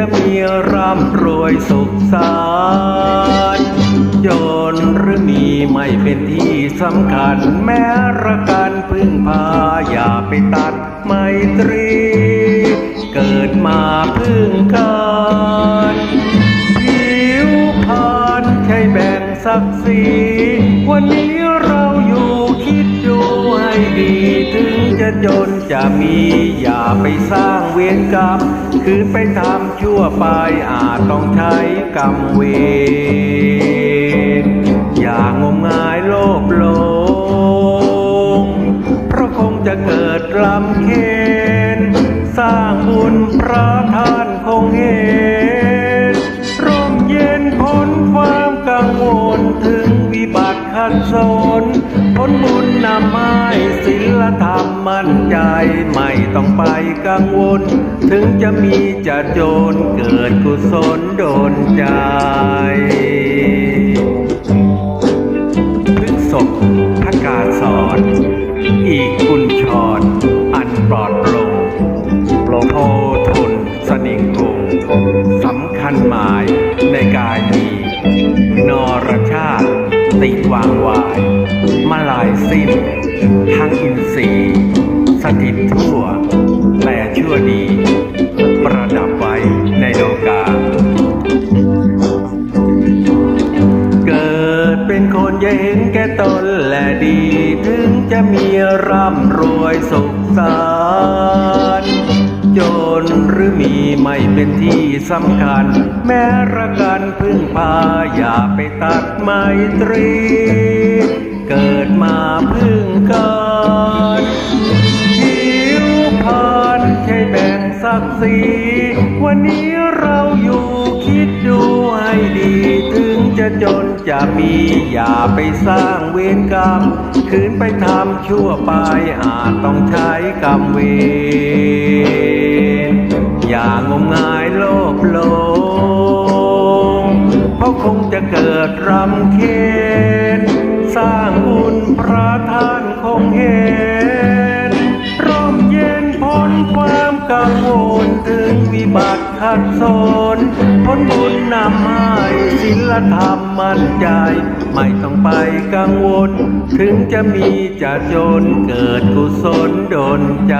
จะมีร่ำรวยสุขสารจนหรือมีไม่เป็นที่สำคัญ แม้ระกันพึ่งพาอย่าไปตัดไมตรี เกิดมาพึ่งกันผิวพานใช่แบ่งศักดิ์ศรีวันนี้เราอยู่คิดดูให้ดี ถึงจะจนจะมีอย่าไปสร้างเวรกรรม คือไปทำชั่วไปอาจต้องใช้กรรมเวรอย่างมงายโลภหลงเพราะคงจะเกิดลำเค็นสร้างบุญพระท่านคงเห็นร่มเย็นพ้นความกังวลถึงวิบัติขัดสน พ้นบุญนำไม้ศิลธรรมมั่นใจไม่ต้องไปกังวล ถึงจะมีจะจนเกิดกุศลโดนใจพฤกษบพระกาสอนอีกกุญชรอันปลอดโปร่งโปร่งโพทุนสนิงคงสำคัญหมายในกายมีนรชาติติวาง ห็นแก่ตนและดี ถึงจะมีร่ำรวยสุขสันต์จนหรือมีไม่เป็นที่สำคัญ แม้ระกันพึ่งพาอย่าไปตัดไมตรี เกิดมาพึ่งกันผิวพานใช่แบ่งศักดิ์ศรีวันนี้เราอยู่คิดดูให้ดี จะจนจะมีอย่าไปสร้างเวรกรรม คืนไปทำชั่วไปอาจต้องใช้กรรมเวรอย่างมงายโลภหลงเพราะคงจะเกิดรำเค็นสร้างบุญพระท่านคงเห็นร่มเย็นพ้นความกัง วิบัติขัดสนพ้นบุญนำให้ศีลธรรมมั่นใจ ไม่ต้องไปกังวล ถึงจะมีจะจนเกิดกุศลดนใจ